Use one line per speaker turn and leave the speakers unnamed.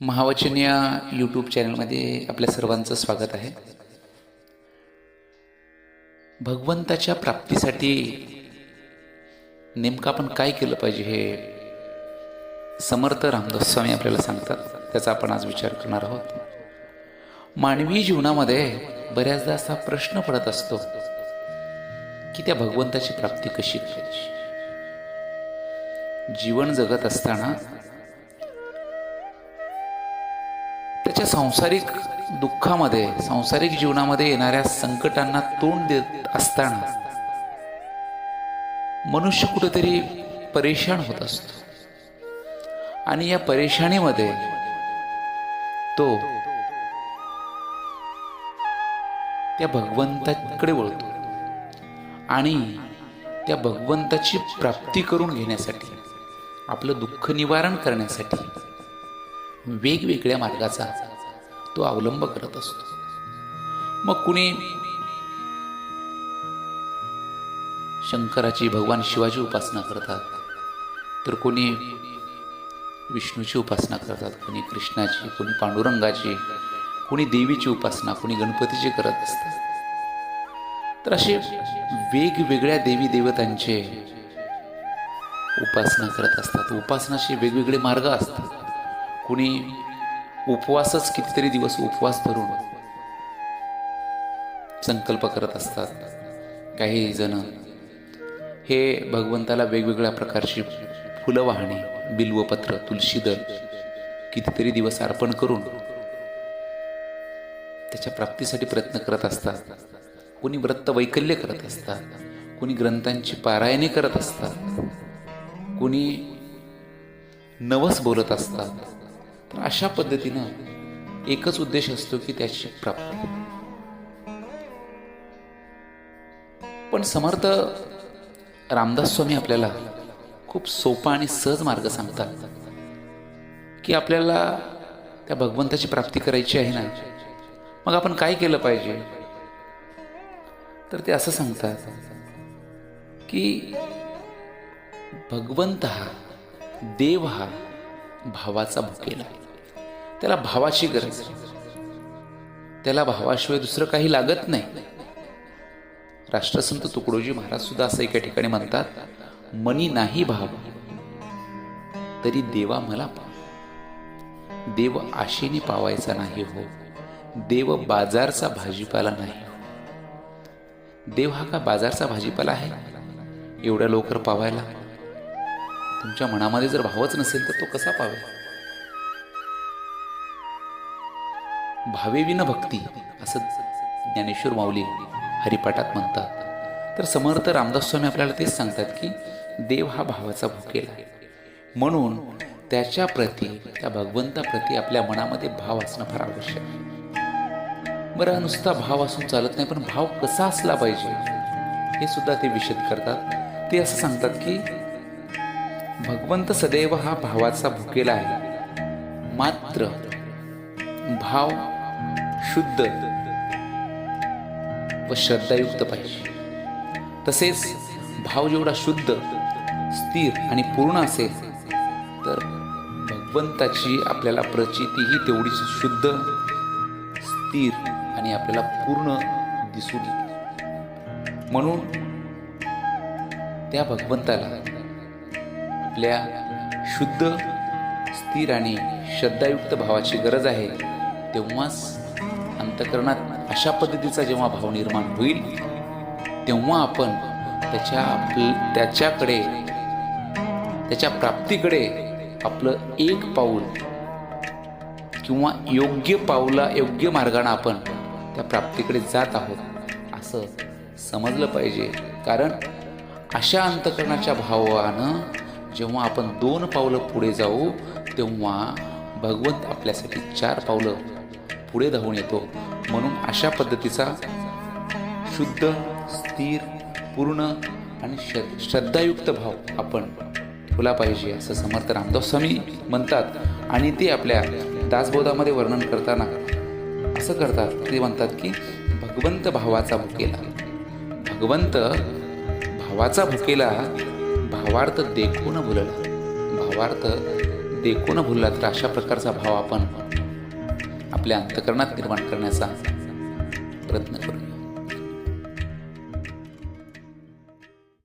महावचन या यूट्यूब चॅनलमध्ये आपल्या सर्वांचं स्वागत आहे. भगवंताच्या प्राप्तीसाठी नेमकं आपण काय केलं पाहिजे हे समर्थ रामदास स्वामी आपल्याला सांगतात त्याचा आपण आज विचार करणार आहोत. मानवी जीवनामध्ये बऱ्याचदा असा प्रश्न पडत असतो की त्या भगवंताची प्राप्ती कशी करायची? जीवन जगत असताना त्याच्या सांसारिक दुःखामध्ये सांसारिक जीवनामध्ये येणाऱ्या संकटांना तोंड देत असताना मनुष्य कुठेतरी परेशान होत असतो. आणि या परेशानीमध्ये तो त्या भगवंताकडे वळतो आणि त्या भगवंताची प्राप्ती करून घेण्यासाठी आपलं दुःख निवारण करण्यासाठी वेगवेगळ्या मार्गाचा तो अवलंब करत असतो. मग कुणी शंकराची भगवान शिवाची उपासना करतात तर कोणी विष्णूची उपासना करतात कोणी कृष्णाची कोणी पांडुरंगाची कोणी देवीची उपासना कोणी गणपतीची करत असतात. तर असे वेगवेगळ्या देवी देवतांचे उपासना करत असतात. उपासनाचे वेगवेगळे मार्ग असतात. कुणी उपवासच कितीतरी दिवस उपवास धरून संकल्प करत असतात. काही जण हे भगवंताला वेगवेगळ्या प्रकारची फुलं वाहणे बिल्वपत्र तुलशीदल कितीतरी दिवस अर्पण करून त्याच्या प्राप्तीसाठी प्रयत्न करत असतात. कुणी व्रत वैकल्य करत असतात. कुणी ग्रंथांची पारायणे करत असतात. कुणी नवस बोलत असतात. तर अशा पद्धतीनं एकच उद्देश असतो की त्याची प्राप्ती पण समर्थ रामदास स्वामी आपल्याला खूप सोपा आणि सहज मार्ग सांगतात की आपल्याला त्या भगवंताची प्राप्ती करायची आहे ना मग आपण काय केलं पाहिजे? तर ते असं सांगतात की भगवंत हा देव हा भावाचा भुकेला त्याला भावाची गरज. त्याला भावाशिवाय दुसरं काही लागत नाही. राष्ट्रसंत तुकडोजी महाराज सुद्धा असं एका ठिकाणी म्हणतात मनी नाही भाव तरी देवा मला पाव. देव आशेने पावायचा नाही हो देव बाजारचा भाजीपाला नाही हो. देव हा का बाजारचा भाजीपाला आहे? एवढ्या लवकर पावायला? तुमच्या मनामध्ये जर भावच नसेल तर तो कसा पावेल? भावेविन भक्ती असं ज्ञानेश्वर माऊली हरिपाठात म्हणतात. तर समर्थ रामदास स्वामी आपल्याला तेच सांगतात की देव हा भावाचा भुकेला आहे. म्हणून त्याच्या प्रती त्या भगवंताप्रती आपल्या मनामध्ये भाव असणं फार आवश्यक आहे. बरं नुसता भाव असून चालत नाही पण भाव कसा असला पाहिजे हे सुद्धा ते विशद करतात. ते असं सांगतात की भगवंत सदैव हा भावाचा भुकेला आहे. मात्र भाव शुद्ध व श्रद्धायुक्त पाहिजे. तसेच भाव जेवढा शुद्ध स्थिर आणि पूर्ण असेल तर भगवंताची आपल्याला प्रचितीही तेवढीच शुद्ध स्थिर आणि आपल्याला पूर्ण दिसून येईल म्हणून त्या भगवंताला आपल्या शुद्ध स्थिर आणि श्रद्धायुक्त भावाची गरज आहे. तेव्हाच अंतकरणात अशा पद्धतीचा जेव्हा भाव निर्माण होईल तेव्हा आपण त्याच्या त्याच्याकडे त्याच्या प्राप्तीकडे आपलं एक पाऊल किंवा योग्य पाऊला योग्य मार्गाने आपण त्या प्राप्तीकडे जात आहोत असं समजलं पाहिजे. कारण अशा अंतकरणाच्या भावानं जेव्हा आपण दोन पावलं पुढे जाऊ तेव्हा भगवंत आपल्यासाठी चार पावलं पुढे धावून येतो. म्हणून अशा पद्धतीचा शुद्ध स्थिर पूर्ण आणि श्रद्धायुक्त भाव आपण ठेवला पाहिजे असं समर्थ रामदास स्वामी म्हणतात. आणि ते आपल्या दासबोधामध्ये वर्णन करताना असं करतात. ते म्हणतात की भगवंत भावाचा भुकेला. भगवंत भावाचा भुकेला भावार्थ देखून भुलला. भावार्थ देखो न भुलला तर अशा प्रकारचा भाव आपण आपल्या अंतकरणात निर्माण करण्याचा प्रयत्न करू